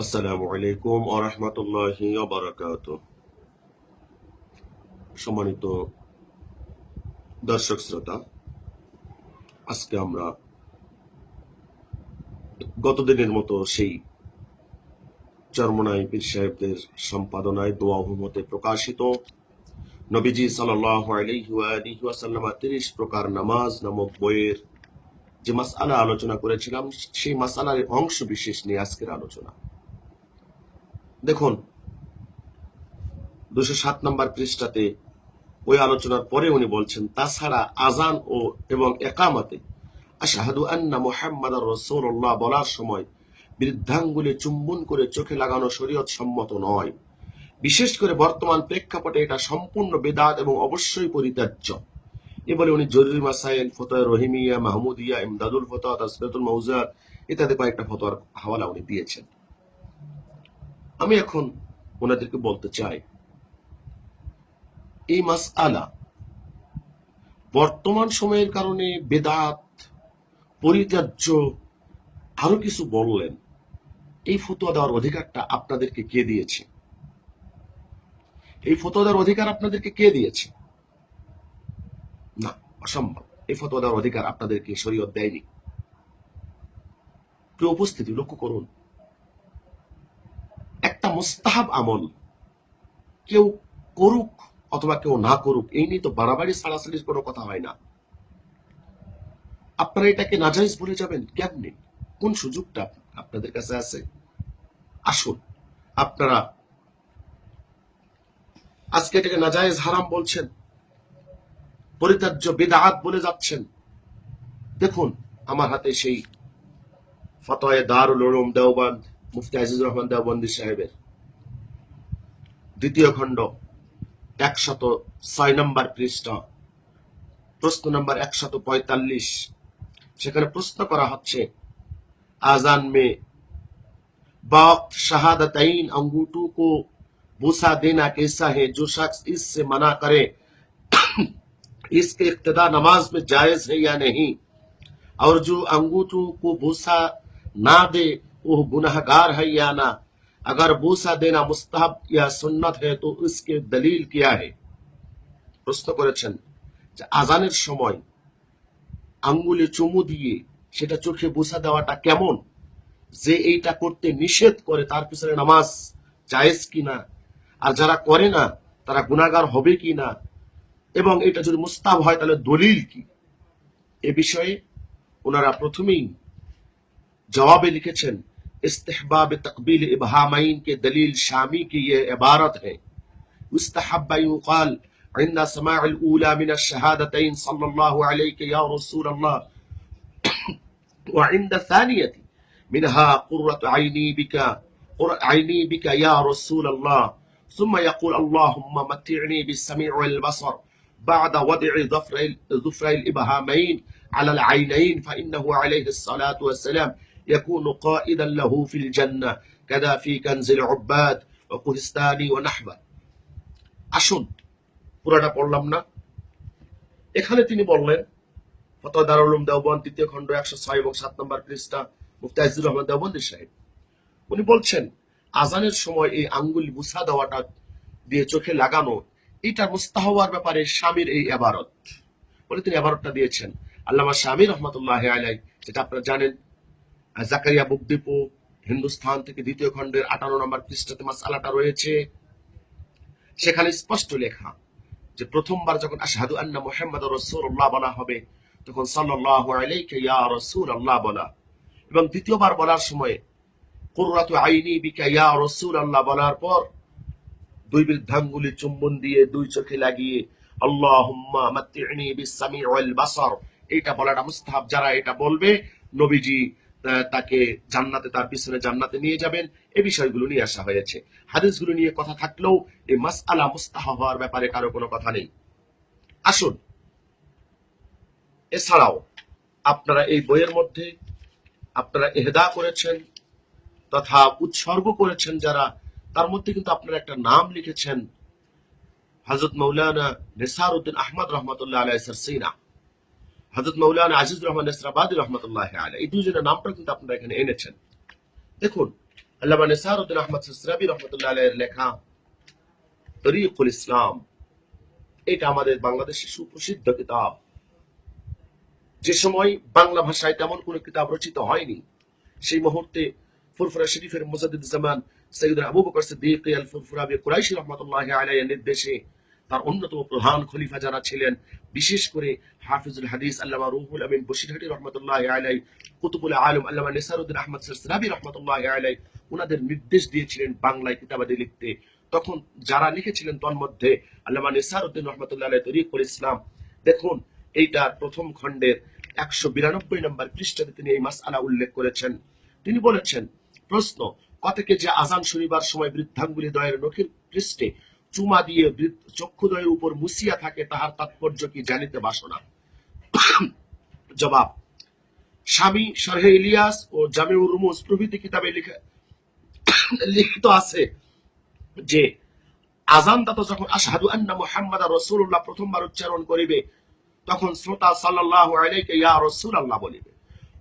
আসসালামু আলাইকুম আরহামতুল্লাহি বারাকাত সম্মানিত দর্শক শ্রোতা, আজকে আমরা গতদিনের মতো সেই চরমনাই পীর সাহেবদের সম্পাদনায় দোয়া হুমতে প্রকাশিত। নবীজি সাল্লাহ তিরিশ প্রকার নামাজ নামক বইয়ের যে মাসালা আলোচনা করেছিলাম, সেই মাসালার অংশ বিশেষ নিয়ে আজকের আলোচনা। দেখুন দুশো সাত নম্বর পৃষ্ঠাতে ওই আলোচনার পরে উনি বলছেন, তাছাড়া আজান ও এবং একামাতে আশাহাদু আন্না মোহাম্মদ রসৌল্লাহ বলার সময় বৃদ্ধাঙ্গুলে চুম্বন করে চোখে লাগানো শরীয়ত সম্মত নয়। বিশেষ করে বর্তমান প্রেক্ষাপটে এটা সম্পূর্ণ বেদাত এবং অবশ্যই পরিত্যাজ্য। এ বলে উনি জরুরি মাসাইল, ফতোয়া রহিমিয়া, মাহমুদিয়া, ইমদাদুল ফতোয়া তাসফিয়াতুল মৌজার ইত্যাদি কয়েকটা ফতোয়ার হাওয়ালা উনি দিয়েছেন। আমি এখন ওনাদেরকে বলতে চাই, এই মাস আলা বর্তমান সময়ের কারণে বেদাত, পরিত্যাজ্য, আরও কিছু বললেন, এই ফতোয়া দেওয়ার অধিকারটা আপনাদেরকে কে দিয়েছে? এই ফতোয়া দেওয়ার অধিকার আপনাদেরকে কে দিয়েছে? না, অসম্ভব। এই ফতোয়া দেওয়ার অধিকার আপনাদেরকে শরীয়ত দেয়নি। উপস্থিতি লক্ষ্য করুন। মুস্তাহাব আমল। কেউ করুক অথবা কেউ না করুক, এই নিয়ে তো বাড়াবাড়ি, সাড়াসাড়ির কোনো কথা হয় না। আপনারা এটাকে নাজাইজ বলে যাবেন? কেমনি? কোন সুযোগটা আপনাদের কাছে আছে? আসুন, আপনারা আজকে এটাকে নাজাইজ হারাম বলছেন, পরিত্যাজ্য বেদাহাত বলে যাচ্ছেন। দেখুন, আমার হাতে সেই ফতোয় দারুল উলুম দেওবান্দ, মুফতি আজিজুর রহমান দেওবন্দি সাহেবের। দ্বিতীয় খণ্ড একশত ছয় নম্বর পৃষ্ঠা প্রশ্ন নম্বর একশত পঁয়তাল্লিশ সেখানে প্রশ্ন করা হচ্ছে आजान में वक्त शहादतईन अंगूठों को बूसा देना कैसा है जो शख्स इससे मना करे इसके इक्तदा नमाज में जायज है या नहीं और जो अंगूठों को बूसा ना दे वो गुनाहगार है या ना अगर बूसा देना मुस्तहब या सुन्नत है तो इसके दलील क्या है প্রশ্ন করেছেন যে আজানের সময় আঙ্গুলে চুমু দিয়ে সেটা চোখে বুসা দেওয়াটা কেমন যে এইটা করতে নিষেধ করে তার পিছনে নামাজ জায়েজ কিনা আর যারা করে না তারা গুণাগার হবে কি না এবং এটা যদি মুস্তাব হয় তাহলে দলিল কি এ বিষয়ে ওনারা প্রথমেই জবাবে লিখেছেন استحباب تقبیل إبهامين کے دلیل شامی کی یہ عبارت ہے۔ مستحب يقال عند سماع الأولى من الشهادتين صلى الله عليك يا رسول الله. وعند الثانية منها قرة عيني بك قرة عيني بك يا رسول الله. ثم يقول اللهم متعني بالسميع والبصر بعد وضع ظفر ظفر الإبهامين على العينين فإنه عليه الصلاة والسلام. يكون قائدا له في الجنة كذا في كنز العباد وقهستاني ونحبه আসুন পুরাটা পড়লাম না এখানে তিনি বললেন ফতোয়া দারুল উলুম দেওবন্দ তৃতীয় খণ্ড একশো ছয় এবং সাত নম্বর পৃষ্ঠা মুফতি আজিজুর রহমান দেওবন্দি সাহেব উনি বলছেন আজানের সময় এই আঙ্গুল বুসা দেওয়াটা দিয়ে চোখে লাগানো এটা মুস্তাহবার ব্যাপারে স্বামীর এই এবারত বলে তিনি এবারতটা দিয়েছেন আল্লামা স্বামী রহমতুল্লাহ আলাই যেটা আপনারা জানেন জাকারিয়া বুকদীপু হিন্দুস্তান থেকে দ্বিতীয় খণ্ডের আটান্ন নম্বর পৃষ্ঠাতে মাসালাটা রয়েছে। সেখানে স্পষ্ট লেখা যে প্রথমবার যখন আশহাদু আন্না মুহাম্মদ রাসূলুল্লাহ বলা হবে, তখন সাল্লাল্লাহু আলাইহি ইয়া রাসূলুল্লাহ বলা। এবং দ্বিতীয়বার বলার সময়, কুররাতু আইনি বিকা ইয়া রাসূলুল্লাহ বলার পর দুই বৃদ্ধাঙ্গুলি চুম্বন দিয়ে দুই চোখে লাগিয়ে, আল্লাহুম্মা মাত্তি'নি বিস-সামি' ওয়াল বাসার। এটা বলাটা মুস্তাহাব যারা এটা বলবে, নবীজি তাকে জান্নাতে, তার পিছনে জান্নাতে নিয়ে যাবেন। এই বিষয়গুলো নিয়ে আসা হয়েছে। হাদিসগুলো নিয়ে কথা থাকলেও এই মাসআলা মুস্তাহাব হওয়ার ব্যাপারে কারও কোনো কথা নেই। আসুন। এছাড়াও আপনারা এই বইয়ের মধ্যে আপনারা এহদা করেছেন তথা উৎসর্গ করেছেন যারা, তার মধ্যে কিন্তু আপনারা একটা নাম লিখেছেন। হজরত মৌলানা নেসার উদ্দিন আহমদ রহমতুল্লাহ আলাই সিনা। হজরত মৌলানা আজিজ রহমান নেসরাবাদী রহমতুল্লাহ আলাই এই দুজনের নামটা কিন্তু আপনারা এখানে এনেছেন। দেখুন, আল্লামা নিসারউদ্দিন আহমদ সিসরাবি রহমতুল্লাহ আলাইহির লেখা, তরিকুল ইসলাম, এটা আমাদের বাংলাদেশের সুপ্রসিদ্ধ কিতাব। যে সময় বাংলা ভাষায় তেমন কোনো কিতাব রচিত হয়নি, সেই মুহূর্তে ফুরফুরা শরীফের মুজাদ্দিদ জামান সৈয়দ আবু বকর সিদ্দিক আল ফুরফুরাবি কুরাইশি রহমতুল্লাহ আলাইহির নির্দেশে তার অন্যতম প্রধান খলিফা যারা ছিলেন, বিশেষ করে হাফিজুল হাদিস আল্লামা রুহুল আমিন বশিরহাটি রহমতুল্লাহ আলাই কুতুবুল আলম আল্লামা নিসারুদ্দিন আহমদ সিরাবি রহমতুল্লাহ আলাই ওনাদের নির্দেশ দিয়েছিলেন বাংলায় কিতাবাদি লিখতে। তখন যারা লিখেছিলেন তন্মধ্যে আল্লামা নিসারুদ্দিন রহমতুল্লাহ আলাই তরিকুল ইসলাম। দেখুন, এইটার প্রথম খণ্ডের একশো বিরানব্বই নম্বর পৃষ্ঠাতে তিনি এই মাস আলা উল্লেখ করেছেন। তিনি বলেছেন, প্রশ্ন, কতকে যে আজান শনিবার সময় বৃদ্ধাঙ্গুলি দয়ের নখের পৃষ্ঠে চুমা দিয়ে চক্ষুদয়ের উপর মুসিয়া থাকে, তাহার তাৎপর্য কি জানিতে বাসনা জবাব, স্বামী শারহে ইলিয়াস ও জামিউর রুমুজ প্রভৃতি কিতাবে লিখে লিখিত আছে যে আজানদাতা যখন আশহাদু আন্না মুহাম্মাদা রাসূলুল্লাহ প্রথমবার উচ্চারণ করিবে, তখন শ্রোতা সাল্লাল্লাহু আলাইহি ইয়া রাসূলুল্লাহ বলিবে,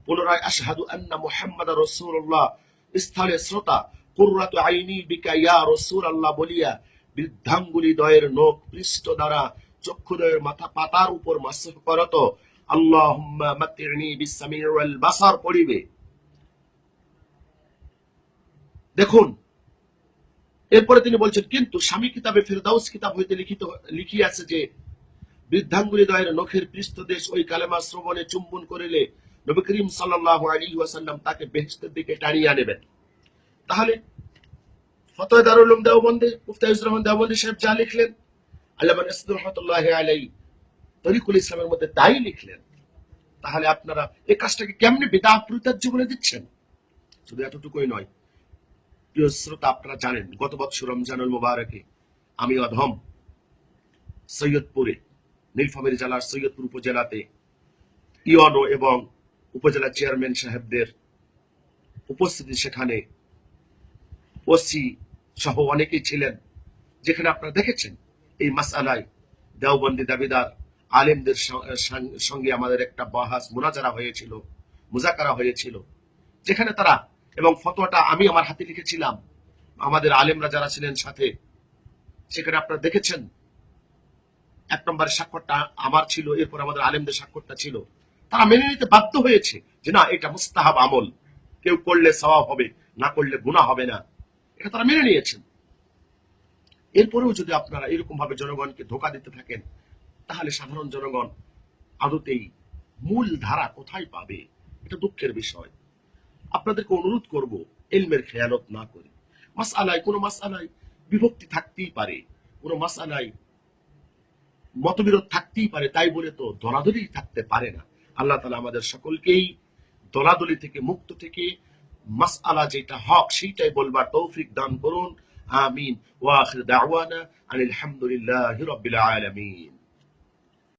পুনরায় আশহাদু আন্না মুহাম্মাদা রাসূলুল্লাহ, স্থলে শ্রোতা, কুররাতু আইনি বিকা ইয়া রাসূলুল্লাহ বলিয়া বৃদ্ধাঙ্গুলি দয়ের নখ পৃষ্ঠ দ্বারা চক্ষুদয়ের মাথা পাতার উপর মাসহ করত। ওয়াল বাসার পড়িবে। দেখুন, এরপরে তিনি বলছেন, কিন্তু স্বামী কিতাবে ফেরদাউস কিতাব হইতে লিখিত, লিখিয়াছে যে বৃদ্ধাঙ্গুলি দয়ের নখের পৃষ্ঠদেশ ওই কালেমা শ্রবণে চুম্বন করিলে নবী করিম সাল্লাল্লাহু আলাইহি ওয়াসাল্লাম তাকে বেহেশতের দিকে টানিয়ে আনেবেন তাহলে ফতোয়া দারুল রহমান সাহেব যা লিখলেন নাসিদুর রহমতুল্লাহ আলাই তরিকুল ইসলামের মধ্যে তাই লিখলেন। তাহলে আপনারা এই কাজটাকে কেমনি বেদা বলে দিচ্ছেন? শুধু এতটুকুই নয়, প্রিয় শ্রোতা, আপনারা জানেন, গত বছর রমজানুল মুবারকে আমি অধম সৈয়দপুরে, নীলফামারী জেলার সৈয়দপুর উপজেলাতে ইয়নো এবং উপজেলা চেয়ারম্যান সাহেবদের উপস্থিতি সেখানে ওসি সহ অনেকেই ছিলেন, যেখানে আপনারা দেখেছেন এই মাসালায় দেওবন্দি দাবিদার, আলেমদের সঙ্গে আমাদের একটা বাহাস মোনাজারা হয়েছিল, মুজাকারা হয়েছিল, যেখানে তারা, এবং ফতোয়াটা আমি আমার হাতে লিখেছিলাম, আমাদের আলেমরা যারা ছিলেন সাথে, সেখানে আপনারা দেখেছেন, এক নম্বরের স্বাক্ষরটা আমার ছিল, এরপর আমাদের আলেমদের স্বাক্ষরটা ছিল, তারা মেনে নিতে বাধ্য হয়েছে যে না, এটা মুস্তাহাব আমল, কেউ করলে সওয়াব হবে, না করলে গুনাহ হবে না। এটা তারা মেনে নিয়েছেন। এরপরেও যদি আপনারা এরকম ভাবে জনগণকে ধোকা দিতে থাকেন, তাহলে সাধারণ জনগণ আদতেই মূল ধারা কোথায় পাবে? এটা দুঃখের বিষয়। আপনাদেরকে অনুরোধ করব, এলমের খেয়ালত না করি। মাসআলায়, কোনো মাসআলায় বিভক্তি থাকতেই পারে, কোনো মাসআলায় মতবিরোধ থাকতেই পারে, তাই বলে তো দলাদলি থাকতে পারে না। আল্লাহ তালা আমাদের সকলকেই দলাদলি থেকে মুক্ত থেকে মাসআলা যেটা হক সেইটাই বলবার তৌফিক দান করুন আমিন ওয়া আখির দাওয়ানা আনিল হামদুলিল্লাহি রাব্বিল আলামিন